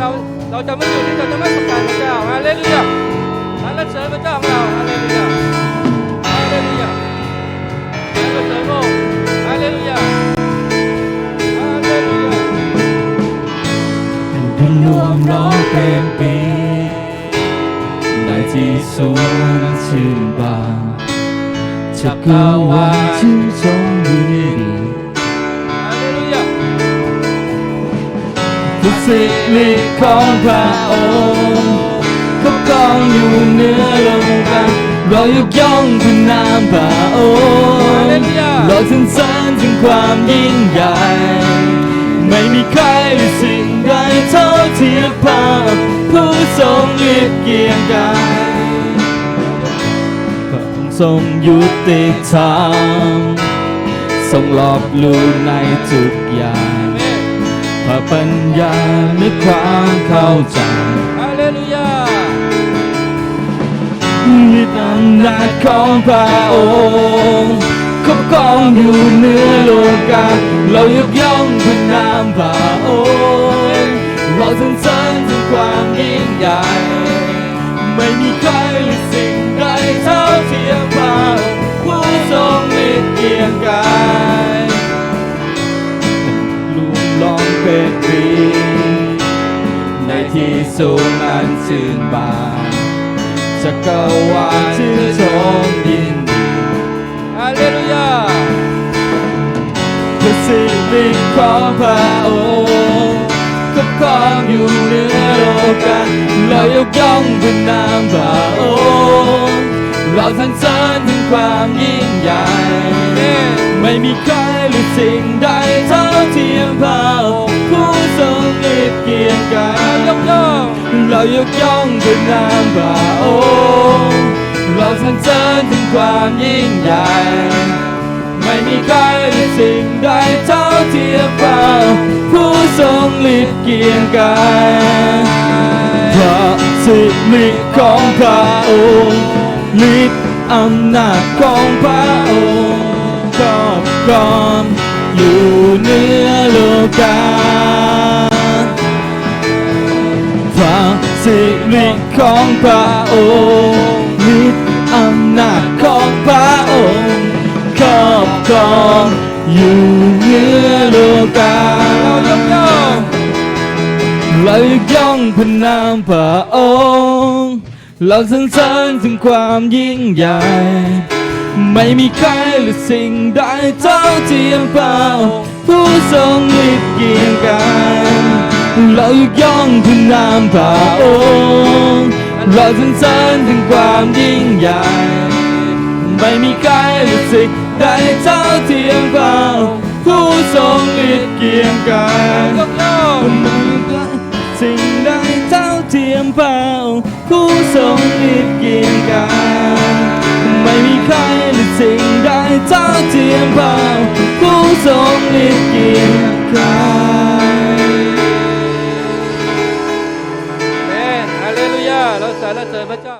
เราเราจะไม่หยุดที่จะจะไม่ประกาศพระเจ้าฮาเลลูยาสรรเสริญพระเจ้าของเราฮาเลลูยาฮาเลลูยาสรรเสริญพระองค์ฮาเลลูยาฮาเลลูยาดินรวมล้อมเป็นปีในที่สูงชื่นบานจักรวาลชื่นชมอยู่ในดีฮาเลลูยาทุกสิ่งมี ของพระองค์ครอบครองอยู่เหนือโลกาเรายกย่องคุณนามพระองค์เราสรรเสริญถึงความยิ่งใหญ่ ไม่มีใครหรือสิ่งใดเท่าเทียมพระผู้ทรงฤทธิ์เกียงกายพระองค์ทรงยุติธรรมทรงหลอกลวงในทุกอย่าง ปัญญาและความเข้าใจฮาเลลูยามีอำนาจของพระองค์ครอบครองอยู่เหนือโลกาเรายกย่องพระนามพระองค์เราสรรเสริญถึงความยิ่งใหญ่ ไม่มีใครหรือสิ่งใดเท่าเทียมพระองค์ผู้ทรงฤทธิ์เกียงกาย สูงอันชื่นบานจักรวาลชื่นชมยินดีฮาเลลูยาพระสิริของพระองค์ครอบครองอยู่เหนือโลกาเรายกย่องพระนามพระองค์เราสรรเสริญถึงความยิ่งใหญ่ ไม่มีใครหรือสิ่งใดเท่าเทียมพระ เรายกย่องพระนามพระองค์เราสรรเสริญถึงความยิ่งใหญ่ ไม่มีใครหรือสิ่งใดเท่าเทียมพระผู้ทรงฤทธิ์เกียงกายพระสิริของพระองค์ฤทธิ์อำนาจของพระองค์ครอบครองอยู่เหนือ สิของพระองค์ฤทธิ์อำนาจของพระองค์ครอบครองอยู่เหนือโลกาเรายกย่องเรายกย่องพระนามพระองค์เราสรรเสริญถึงความยิ่งใหญ่ ไม่มีใครหรือสิ่งใดเท่าเทียมพระองค์ผู้ทรงฤทธิ์เกียงกัน เรายกย่องพระนามพระองค์เราสรรเสริญถึงความยิ่งใหญ่ไม่มีใครหรือสิ่งใดเท่าเทียมพระองค์ผู้ทรงฤทธิ์เกียงกันยกย่องสิ่งใดเท่าเทียมพระองค์ผู้ทรงฤทธิ์เกียงกันไม่มีใครหรือสิ่งใดเท่าย รรเสริญพระเจ้า